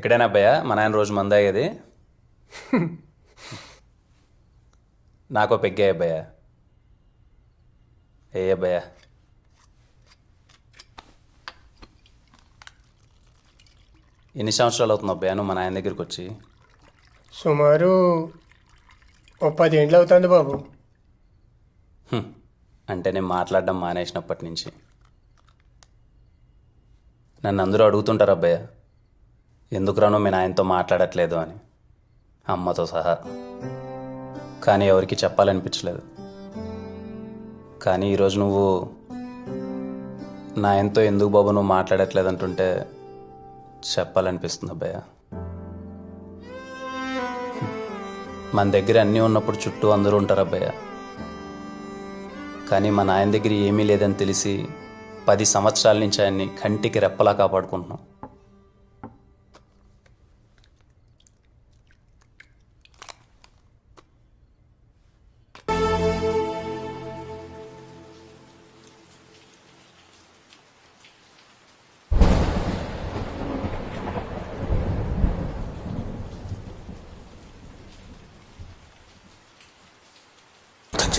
ఎక్కడైనా అబ్బాయా? మా నాయన రోజు మంద అయ్యేది నాకో పెగ్గే అబ్బాయా? ఏ అబ్బాయా? ఎన్ని సంవత్సరాలు అవుతుంది అబ్బాయా నువ్వు మా నాయన దగ్గరికి వచ్చి? సుమారు ఓ పదేండ్లు అవుతుంది బాబు. అంటే నేను మాట్లాడడం మానేసినప్పటి నుంచి. నన్ను అందరూ అడుగుతుంటారు అబ్బాయ. ఎందుకురాను మీ నాయనతో మాట్లాడట్లేదు అని. అమ్మతో సహా. కానీ ఎవరికి చెప్పాలనిపించలేదు. కానీ ఈరోజు నువ్వు నాయనతో ఎందుకు బాబు నువ్వు మాట్లాడట్లేదు అంటుంటే చెప్పాలనిపిస్తుంది అబ్బాయ మన దగ్గర అన్నీ ఉన్నప్పుడు చుట్టూ అందరూ ఉంటారు అబ్బాయ కానీ మా నాయన దగ్గర ఏమీ లేదని తెలిసి పది సంవత్సరాల నుంచి ఆయన్ని కంటికి రెప్పలా కాపాడుకుంటున్నాం.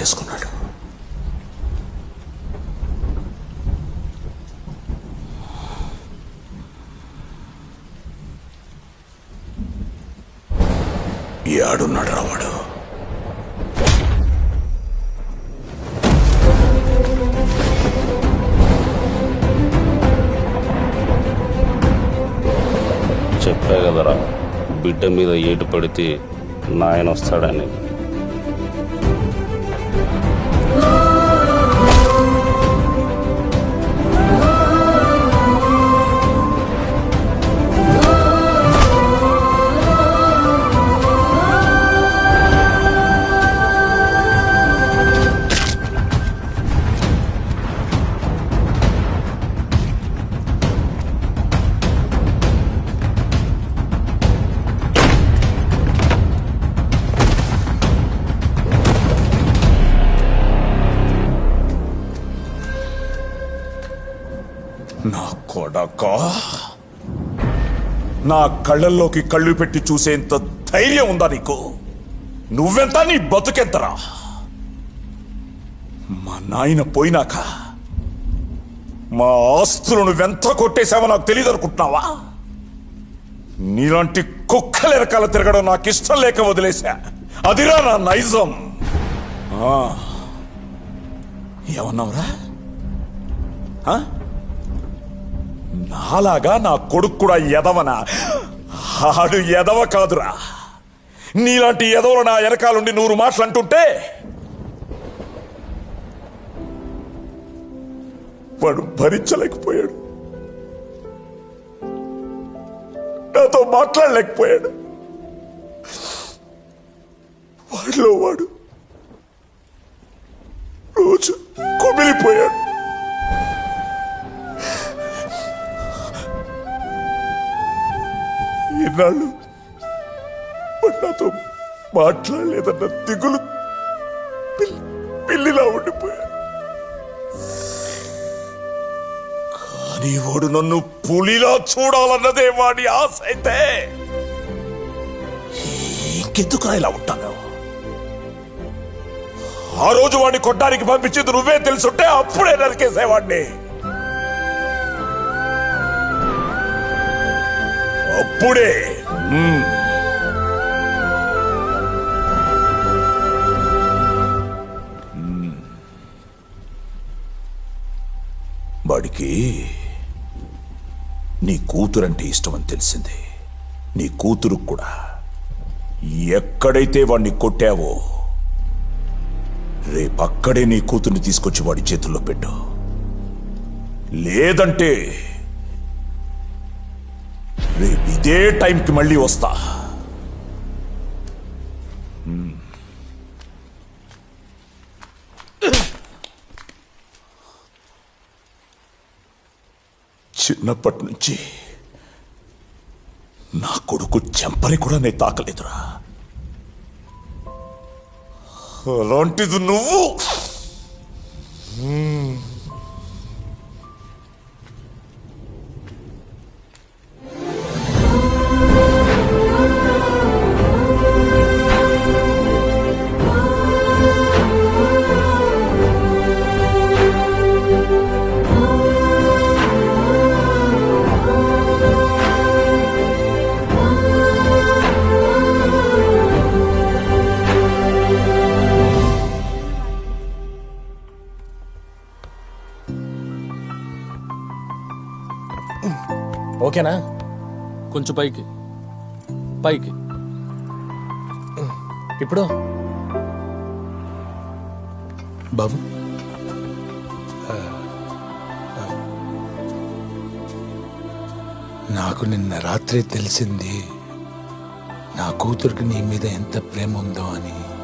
చేసుకున్నాడు. ఈ ఆడున్నాడు రావాడు చెప్పా కదరా బిడ్డ మీద ఏటు పడితే నాయన వస్తాడని నా కొడక? నా కళ్ళల్లోకి కళ్ళు పెట్టి చూసేంత ధైర్యం ఉందా నీకు? నువ్వెంత? నీ బతుకెంతరా? మా నాయన పోయినాక మా ఆస్తులను నువ్వెంత కొట్టేశావో నాకు తెలియదు అనుకుంటున్నావా నీలాంటి కుక్కల రకాల తిరగడం నాకు ఇష్టం లేక వదిలేశా. అదిరా నా నైజం. ఏమన్నావురా? నాలాగా నా కొడుకు కూడా ఎదవనా ఆడు ఎదవ కాదురా. నీలాంటి ఎదవలు నా వెనకాలండి నూరు మాటలు అంటుంటే వాడు భరించలేకపోయాడు. నాతో మాట్లాడలేకపోయాడు. వాడిలో వాడు ఇన్నాళ్ళు నాతో మాట్లాడలేదన్న దిగులు పిల్లిలా ఉండిపోయా. కానీ వాడు నన్ను పులిలా చూడాలన్నదే వాడి ఆశ అయితే ఇంకెందుకు ఇలా ఉంటాను? ఆ రోజు వాడిని కొట్టడానికి పంపించేది నువ్వే తెలుసుంటే అప్పుడే నరికేసేవాడిని. అప్పుడే వాడికి నీ కూతురంటే ఇష్టం అని తెలిసింది. నీ కూతురు కూడా. ఎక్కడైతే వాడిని కొట్టావో రేపక్కడే నీ కూతుర్ని తీసుకొచ్చి వాడి చేతుల్లో పెట్టు. లేదంటే రేపు ఇదే టైంకి మళ్ళీ వస్తా. చిన్నప్పటి నుంచి నా కొడుకు చెంపని కూడా నేను తాకలేదురా. అలాంటిది నువ్వు? ఓకేనా? కొంచెం పైకి. పైకి. ఇప్పుడు? బాబు. నాకు నిన్న రాత్రి తెలిసింది నా కూతురికి నీ మీద ఎంత ప్రేమ ఉందో అని.